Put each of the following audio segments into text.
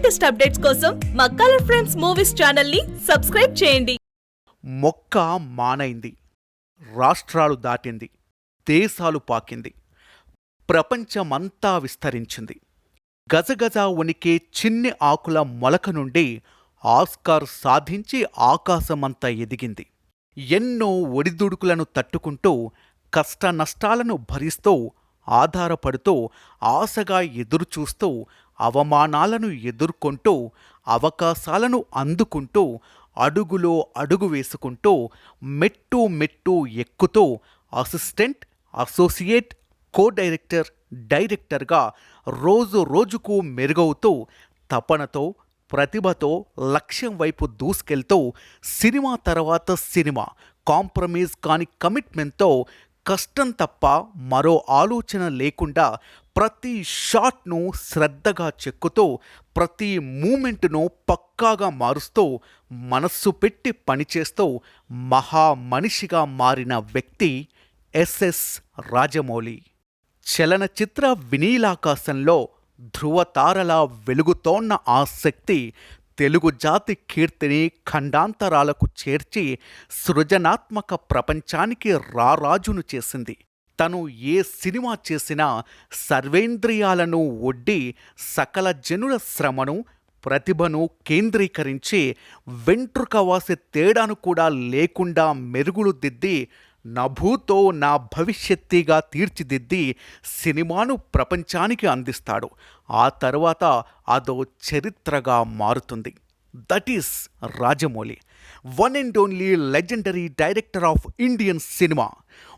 Latest updates కోసం మా colour friends movies ఛానల్ని సబ్స్క్రైబ్ చేయండి. మొక్క మానైంది. రాష్ట్రాలు దాటింది. దేశాలు పాకింది. ప్రపంచమంతా విస్తరించింది. గజగజ ఉనికి చిన్ని ఆకుల మొలక నుండి ఆస్కార్ సాధించి ఆకాశమంతా ఎదిగింది. ఎన్నో ఒడిదుడుకులను తట్టుకుంటూ కష్ట నష్టాలను భరిస్తూ ఆధారపడుతూ ఆశగా ఎదురుచూస్తూ అవమానాలను ఎదుర్కొంటూ అవకాశాలను అందుకుంటూ అడుగులో అడుగు వేసుకుంటూ మెట్టు మెట్టు ఎక్కుతూ అసిస్టెంట్ అసోసియేట్ కో డైరెక్టర్ డైరెక్టర్గా రోజు రోజుకు మెరుగవుతూ తపనతో ప్రతిభతో లక్ష్యం వైపు దూసుకెళ్తూ సినిమా తర్వాత సినిమా కాంప్రమైజ్ కాని కమిట్మెంట్తో కష్టం తప్ప మరో ఆలోచన లేకుండా ప్రతి షాట్ను శ్రద్ధగా చెక్కుతూ ప్రతి మూమెంట్ను పక్కాగా మారుస్తూ మనస్సు పెట్టి పనిచేస్తూ మహా మనిషిగా మారిన వ్యక్తి ఎస్ఎస్ రాజమౌళి. చలనచిత్ర వినీలాకాశంలో ధ్రువతారలా వెలుగుతోన్న ఆ శక్తి తెలుగు జాతి కీర్తిని ఖండాంతరాలకు చేర్చి సృజనాత్మక ప్రపంచానికి రారాజును చేసింది. తను ఏ సినిమా చేసినా సర్వేంద్రియాలను ఒడ్డి సకల జనుల శ్రమను ప్రతిభను కేంద్రీకరించి వెంట్రుక వెంట్రుకవాసే తేడాను కూడా లేకుండా మెరుగులు దిద్ది నభూతో నా భవిష్యత్తిగా తీర్చిదిద్ది సినిమాను ప్రపంచానికి అందిస్తాడు. ఆ తర్వాత అదో చరిత్రగా మారుతుంది. That is Rajamouli. One and only legendary director of Indian cinema.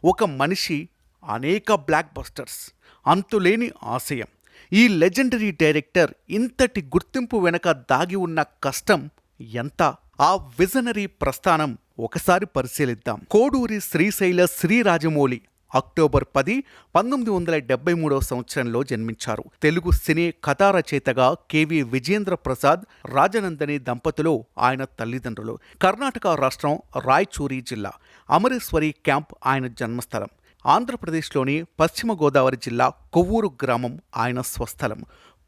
ఒక మనిషి అనేక బ్లాక్ బస్టర్స్ అంతులేని ఆశయం. ఈ లెజెండరీ డైరెక్టర్ ఇంతటి గుర్తింపు వెనక దాగి ఉన్న కష్టం ఎంత? ఆ విజనరీ ప్రస్థానం ఒకసారి పరిశీలిద్దాం. కోడూరి శ్రీశైల శ్రీరాజమౌళి అక్టోబర్ పది పంతొమ్మిది వందల డెబ్బై మూడవ సంవత్సరంలో జన్మించారు. తెలుగు సినీ కథా రచయితగా కెవి విజేంద్ర ప్రసాద్ రాజనందని దంపతులు ఆయన తల్లిదండ్రులు. కర్ణాటక రాష్ట్రం రాయచూరి జిల్లా అమరేశ్వరి క్యాంప్ ఆయన జన్మస్థలం. ఆంధ్రప్రదేశ్లోని పశ్చిమ గోదావరి జిల్లా కొవ్వూరు గ్రామం ఆయన స్వస్థలం.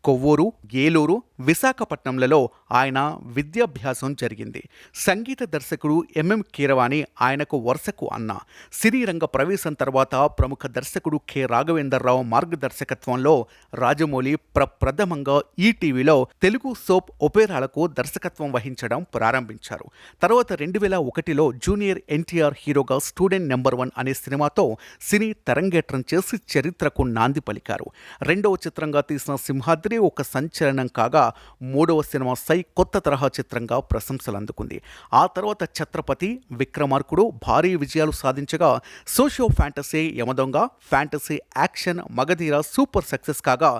కొవ్వూరు ఏలూరు విశాఖపట్నంలలో ఆయన విద్యాభ్యాసం జరిగింది. సంగీత దర్శకుడు ఎంఎం కీరవాణి ఆయనకు వరుసకు అన్న. సినీ రంగ ప్రవేశం తర్వాత ప్రముఖ దర్శకుడు కె. రాఘవేందర్రావు మార్గదర్శకత్వంలో రాజమౌళి ప్రప్రథమంగా ఈటీవీలో తెలుగు సోప్ ఒపేరాలకు దర్శకత్వం వహించడం ప్రారంభించారు. తర్వాత రెండు వేల ఒకటిలో జూనియర్ ఎన్టీఆర్ హీరోగా స్టూడెంట్ నెంబర్ వన్ అనే సినిమాతో సినీ తరంగేట్రం చేసి చరిత్రకు నాంది పలికారు. రెండవ చిత్రంగా తీసిన సింహాద్రి ఒక సంచలనం కాగా మూడవ సినిమా సై కొత్త తరహా చిత్రంగా ప్రశంసలు అందుకుంది ఆ తర్వాత ఛత్రపతి విక్రమార్కుడు భారీ విజయాలు సాధించగా socio fantasy Yamadonga fantasy action Magadheera super success కాగా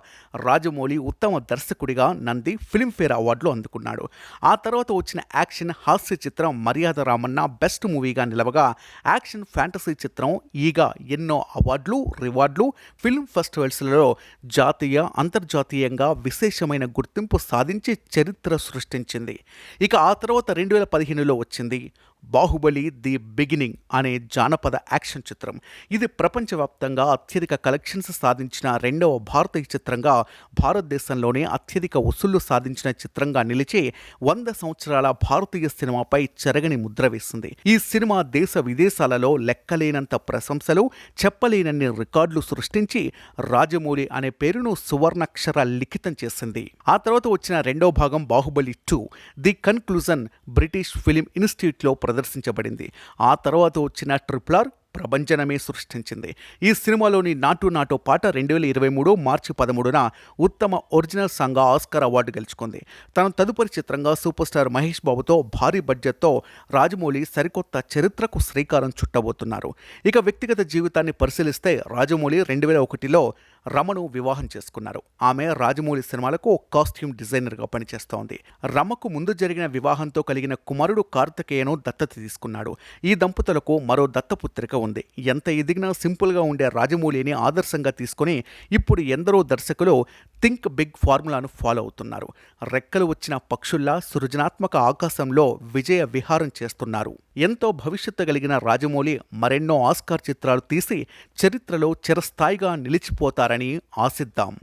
రాజమౌళి ఉత్తమ దర్శకుడిగా నంది ఫిల్మ్ఫేర్ అవార్డులు అందుకున్నాడు. ఆ తర్వాత వచ్చిన యాక్షన్ హాస్య చిత్రం మర్యాద రామన్న బెస్ట్ మూవీగా నిలవగా యాక్షన్ ఫ్యాంటసీ చిత్రం ఈగ ఎన్నో అవార్డులు రివార్డులు ఫిల్మ్ ఫెస్టివల్స్లలో జాతీయ అంతర్జాతీయంగా విశేషమైన గుర్తింపు సాధించి చరిత్ర సృష్టించింది. ఇక ఆ తర్వాత రెండు వేల పదిహేనులో వచ్చింది. బాహుబలి ది బిగినింగ్ అనే జానపద యాక్షన్ చిత్రం. ఇది ప్రపంచవ్యాప్తంగా అత్యధిక కలెక్షన్స్ సాధించిన రెండవ భారతీయ చిత్రంగా భారతదేశంలోనే అత్యధిక వసూళ్ళు సాధించిన చిత్రంగా నిలిచి వంద సంవత్సరాల భారతీయ సినిమాపై చెరగని ముద్ర వేసింది. ఈ సినిమా దేశ విదేశాలలో లెక్కలేనంత ప్రశంసలు చెప్పలేనన్ని రికార్డులు సృష్టించి రాజమౌళి అనే పేరును సువర్ణక్షర లిఖితం చేసింది. ఆ తర్వాత వచ్చిన రెండవ భాగం Baahubali two. The conclusion British film ఇన్స్టిట్యూట్లో ప్రదర్శించబడింది. ఆ తర్వాత వచ్చిన ట్రిప్లార్ ఆర్ ప్రభంజనమే సృష్టించింది. ఈ సినిమాలోని నాటు నాటో పాట రెండు వేల ఇరవై మూడు మార్చి పదమూడున ఉత్తమ ఒరిజినల్ సాంగ్ ఆస్కార్ అవార్డు గెలుచుకుంది. తన తదుపరి చిత్రంగా సూపర్ స్టార్ మహేష్ బాబుతో భారీ బడ్జెట్తో రాజమౌళి సరికొత్త చరిత్రకు శ్రీకారం చుట్టబోతున్నారు. ఇక వ్యక్తిగత జీవితాన్ని పరిశీలిస్తే రాజమౌళి రెండు వేల ఒకటిలో రమను వివాహం చేసుకున్నారు. ఆమె రాజమౌళి సినిమాలకు కాస్ట్యూమ్ డిజైనర్గా పనిచేస్తోంది. రమకు ముందు జరిగిన వివాహంతో కలిగిన కుమారుడు కార్తికేయను దత్తత తీసుకున్నాడు. ఈ దంపతులకు మరో దత్తపుత్రిక ఉంది. ఎంత ఎదిగినా సింపుల్గా ఉండే రాజమౌళిని ఆదర్శంగా తీసుకొని ఇప్పుడు ఎందరో దర్శకులు థింక్ బిగ్ ఫార్ములాను ఫాలో అవుతున్నారు. రెక్కలు వచ్చిన పక్షుల్లా సృజనాత్మక ఆకాశంలో విజయ విహారం చేస్తున్నారు. ఎంతో భవిష్యత్తు కలిగిన రాజమౌళి మరెన్నో ఆస్కార్ చిత్రాలు తీసి చరిత్రలో చిరస్థాయిగా నిలిచిపోతారు தரணி ஆசித்தாம்.